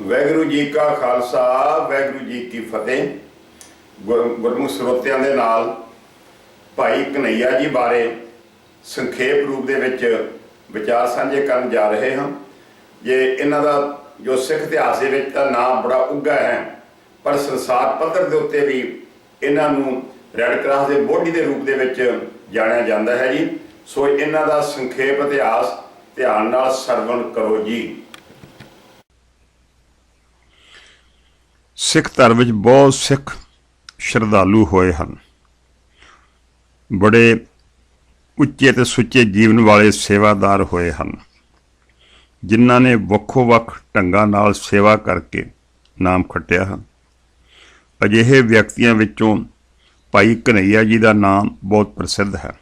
ਵਾਹਿਗੁਰੂ ਜੀ ਕਾ ਖਾਲਸਾ, ਵਾਹਿਗੁਰੂ ਜੀ ਕੀ ਫਤਿਹ। ਗੁਰ- ਗੁਰਮੁਖ ਸਰੋਤਿਆਂ ਦੇ ਨਾਲ ਭਾਈ ਕਨਈਆ ਜੀ ਬਾਰੇ ਸੰਖੇਪ ਰੂਪ ਦੇ ਵਿੱਚ ਵਿਚਾਰ ਸਾਂਝੇ ਕਰਨ ਜਾ ਰਹੇ ਹਾਂ। ਜੇ ਇਹਨਾਂ ਦਾ ਜੋ ਸਿੱਖ ਇਤਿਹਾਸ ਦੇ ਵਿੱਚ ਤਾਂ ਨਾਮ ਬੜਾ ਉੱਘਾ ਹੈ, ਪਰ ਸੰਸਾਰ ਪੱਧਰ ਦੇ ਉੱਤੇ ਵੀ ਇਹਨਾਂ ਨੂੰ ਰੈੱਡ ਕਰਾਸ ਦੇ ਬੋਡੀ ਦੇ ਰੂਪ ਦੇ ਵਿੱਚ ਜਾਣਿਆ ਜਾਂਦਾ ਹੈ ਜੀ। ਸੋ ਇਹਨਾਂ ਦਾ ਸੰਖੇਪ ਇਤਿਹਾਸ ਧਿਆਨ ਨਾਲ ਸਰਵਣ ਕਰੋ ਜੀ। ਸਿੱਖ ਧਰਮ ਵਿੱਚ ਬਹੁਤ ਸਿੱਖ ਸ਼ਰਧਾਲੂ ਹੋਏ ਹਨ। ਬੜੇ ਉੱਚੇ ਤੇ ਸੁੱਚੇ ਜੀਵਨ ਵਾਲੇ ਸੇਵਾਦਾਰ ਹੋਏ ਹਨ, ਜਿਨ੍ਹਾਂ ਨੇ ਵੱਖੋ-ਵੱਖ ਢੰਗਾਂ ਨਾਲ ਸੇਵਾ ਕਰਕੇ ਨਾਮ ਖੱਟਿਆ ਹੈ ਅਜਿਹੇ ਵਿਅਕਤੀਆਂ ਵਿੱਚੋਂ ਭਾਈ ਕਨਈਆ ਜੀ ਦਾ ਨਾਮ ਬਹੁਤ ਪ੍ਰਸਿੱਧ ਹੈ।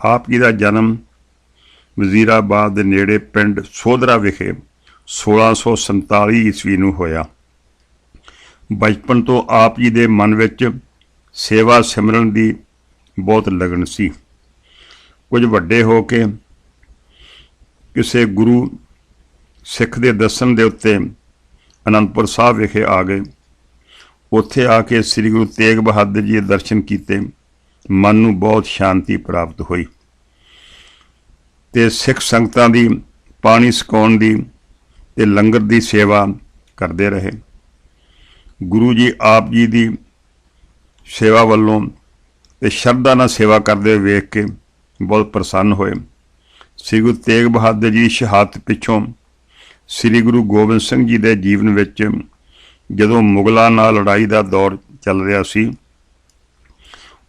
ਆਪ ਜੀ ਦਾ ਜਨਮ ਵਜ਼ੀਰਾਬਾਦ ਦੇ ਨੇੜੇ ਪਿੰਡ ਸੋਧਰਾ ਵਿਖੇ 1647 ਈਸਵੀ ਨੂੰ ਹੋਇਆ। ਬਚਪਨ ਤੋਂ ਆਪ ਜੀ ਦੇ ਮਨ ਵਿੱਚ ਸੇਵਾ ਸਿਮਰਨ ਦੀ ਬਹੁਤ ਲਗਨ ਸੀ। ਕੁਝ ਵੱਡੇ ਹੋ ਕੇ ਕਿਸੇ ਗੁਰੂ ਸਿੱਖ ਦੇ ਦਰਸ਼ਨ ਦੇ ਉੱਤੇ ਅਨੰਦਪੁਰ ਸਾਹਿਬ ਵਿਖੇ ਆ ਗਏ। ਉੱਥੇ ਆ ਕੇ ਸ੍ਰੀ ਗੁਰੂ ਤੇਗ ਬਹਾਦਰ ਜੀ ਦੇ ਦਰਸ਼ਨ ਕੀਤੇ। ਮਨ ਨੂੰ ਬਹੁਤ ਸ਼ਾਂਤੀ ਪ੍ਰਾਪਤ ਹੋਈ। ਤੇ ਸਿੱਖ ਸੰਗਤਾਂ ਦੀ ਪਾਣੀ ਸਿਕਾਉਣ ਦੀ ਤੇ ਲੰਗਰ ਦੀ ਸੇਵਾ ਕਰਦੇ ਰਹੇ। ਗੁਰੂ ਜੀ ਆਪ ਜੀ ਦੀ ਸੇਵਾ ਵੱਲੋਂ ਤੇ ਸ਼ਰਧਾ ਨਾਲ ਸੇਵਾ ਕਰਦੇ ਵੇਖ ਕੇ ਬਹੁਤ ਪ੍ਰਸੰਨ ਹੋਏ। ਸ੍ਰੀ ਗੁਰੂ ਤੇਗ ਬਹਾਦਰ ਜੀ ਦੀ ਸ਼ਹਾਦਤ ਪਿੱਛੋਂ ਸ੍ਰੀ ਗੁਰੂ ਗੋਬਿੰਦ ਸਿੰਘ ਜੀ ਦੇ ਜੀਵਨ ਵਿੱਚ ਜਦੋਂ ਮੁਗਲਾਂ ਨਾਲ ਲੜਾਈ ਦਾ ਦੌਰ ਚੱਲ ਰਿਹਾ ਸੀ,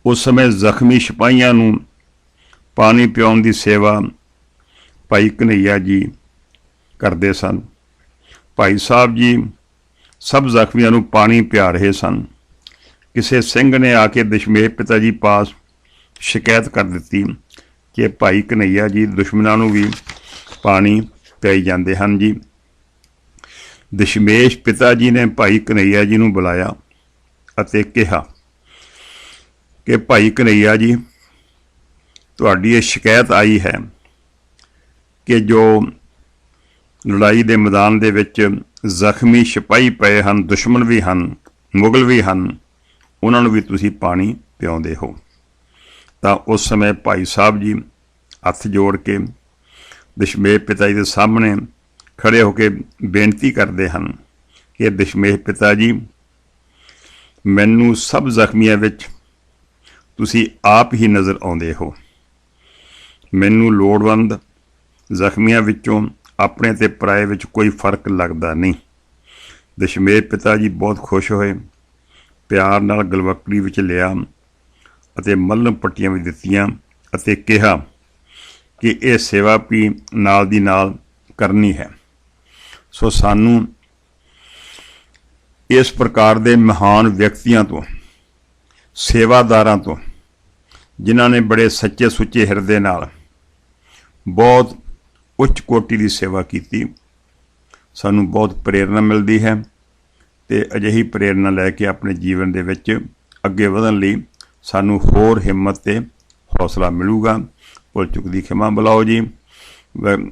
ਉਸ ਸਮੇਂ ਜ਼ਖਮੀ ਸਿਪਾਹੀਆਂ ਨੂੰ ਪਾਣੀ ਪਿਆਉਣ ਦੀ ਸੇਵਾ ਭਾਈ ਕਨਈਆ ਜੀ ਕਰਦੇ ਸਨ। ਭਾਈ ਸਾਹਿਬ ਜੀ ਸਭ ਜ਼ਖਮੀਆਂ ਨੂੰ ਪਾਣੀ ਪਿਆ ਰਹੇ ਸਨ। ਕਿਸੇ ਸਿੰਘ ਨੇ ਆ ਕੇ ਦਸ਼ਮੇਸ਼ ਪਿਤਾ ਜੀ ਪਾਸ ਸ਼ਿਕਾਇਤ ਕਰ ਦਿੱਤੀ ਕਿ ਭਾਈ ਕਨਈਆ ਜੀ ਦੁਸ਼ਮਣਾਂ ਨੂੰ ਵੀ ਪਾਣੀ ਪਿਆਈ ਜਾਂਦੇ ਹਨ ਜੀ। ਦਸ਼ਮੇਸ਼ ਪਿਤਾ ਜੀ ਨੇ ਭਾਈ ਕਨਈਆ ਜੀ ਨੂੰ ਬੁਲਾਇਆ ਅਤੇ ਕਿਹਾ ਕਿ ਭਾਈ ਕਨਈਆ ਜੀ, ਤੁਹਾਡੀ ਇਹ ਸ਼ਿਕਾਇਤ ਆਈ ਹੈ ਕਿ ਜੋ ਲੜਾਈ ਦੇ ਮੈਦਾਨ ਦੇ ਵਿੱਚ ਜ਼ਖਮੀ ਸਿਪਾਹੀ ਪਏ ਹਨ, ਦੁਸ਼ਮਣ ਵੀ ਹਨ, ਮੁਗਲ ਵੀ ਹਨ। ਉਹਨਾਂ ਨੂੰ ਵੀ ਤੁਸੀਂ ਪਾਣੀ ਪਿਆਉਂਦੇ ਹੋ। ਤਾਂ ਉਸ ਸਮੇਂ ਭਾਈ ਸਾਹਿਬ ਜੀ ਹੱਥ ਜੋੜ ਕੇ ਦਸ਼ਮੇਸ਼ ਪਿਤਾ ਜੀ ਦੇ ਸਾਹਮਣੇ ਖੜੇ ਹੋ ਕੇ ਬੇਨਤੀ ਕਰਦੇ ਹਨ ਕਿ ਦਸ਼ਮੇਸ਼ ਪਿਤਾ ਜੀ, ਮੈਨੂੰ ਸਭ ਜ਼ਖਮੀਆਂ ਵਿੱਚ ਤੁਸੀਂ ਆਪ ਹੀ ਨਜ਼ਰ ਆਉਂਦੇ ਹੋ। ਮੈਨੂੰ ਲੋੜਵੰਦ ਜ਼ਖਮੀਆਂ ਵਿੱਚੋਂ ਆਪਣੇ ਤੇ ਪਰਾਏ ਵਿੱਚ ਕੋਈ ਫ਼ਰਕ ਲੱਗਦਾ ਨਹੀਂ। ਦਸ਼ਮੇਸ਼ ਪਿਤਾ ਜੀ ਬਹੁਤ ਖੁਸ਼ ਹੋਏ। ਪਿਆਰ ਨਾਲ ਗਲਵਕੜੀ ਵਿੱਚ ਲਿਆ ਅਤੇ ਮੱਲਮ ਪੱਟੀਆਂ ਵੀ ਦਿੱਤੀਆਂ ਅਤੇ ਕਿਹਾ ਕਿ ਇਹ ਸੇਵਾ ਵੀ ਨਾਲ ਦੀ ਨਾਲ ਕਰਨੀ ਹੈ। ਸੋ ਸਾਨੂੰ ਇਸ ਪ੍ਰਕਾਰ ਦੇ ਮਹਾਨ ਵਿਅਕਤੀਆਂ ਤੋਂ, ਸੇਵਾਦਾਰਾਂ ਤੋਂ, ਜਿਨ੍ਹਾਂ ਨੇ ਬੜੇ ਸੱਚੇ ਸੁੱਚੇ ਹਿਰਦੇ ਨਾਲ ਬਹੁਤ ਉੱਚ ਕੋਟੀ ਦੀ ਸੇਵਾ ਕੀਤੀ। ਸਾਨੂੰ ਬਹੁਤ ਪ੍ਰੇਰਣਾ ਮਿਲਦੀ ਹੈ ਤੇ ਅਜਿਹੀ ਪ੍ਰੇਰਣਾ ਲੈ ਕੇ ਆਪਣੇ ਜੀਵਨ ਦੇ ਵਿੱਚ ਅੱਗੇ ਵਧਣ ਲਈ ਸਾਨੂੰ ਹੋਰ ਹਿੰਮਤ ਤੇ ਹੌਸਲਾ ਮਿਲੂਗਾ। ਭੁੱਲ ਚੁੱਕ ਦੀ ਖਿਮਾ ਬੁਲਾਓ ਜੀ। ਵੈ-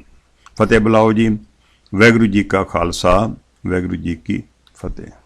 ਫਤਿਹ ਬੁਲਾਓ ਜੀ। ਵਾਹਿਗੁਰੂ ਜੀ ਕਾ ਖਾਲਸਾ। ਵਾਹਿਗੁਰੂ ਜੀ ਕੀ ਫਤਿਹ।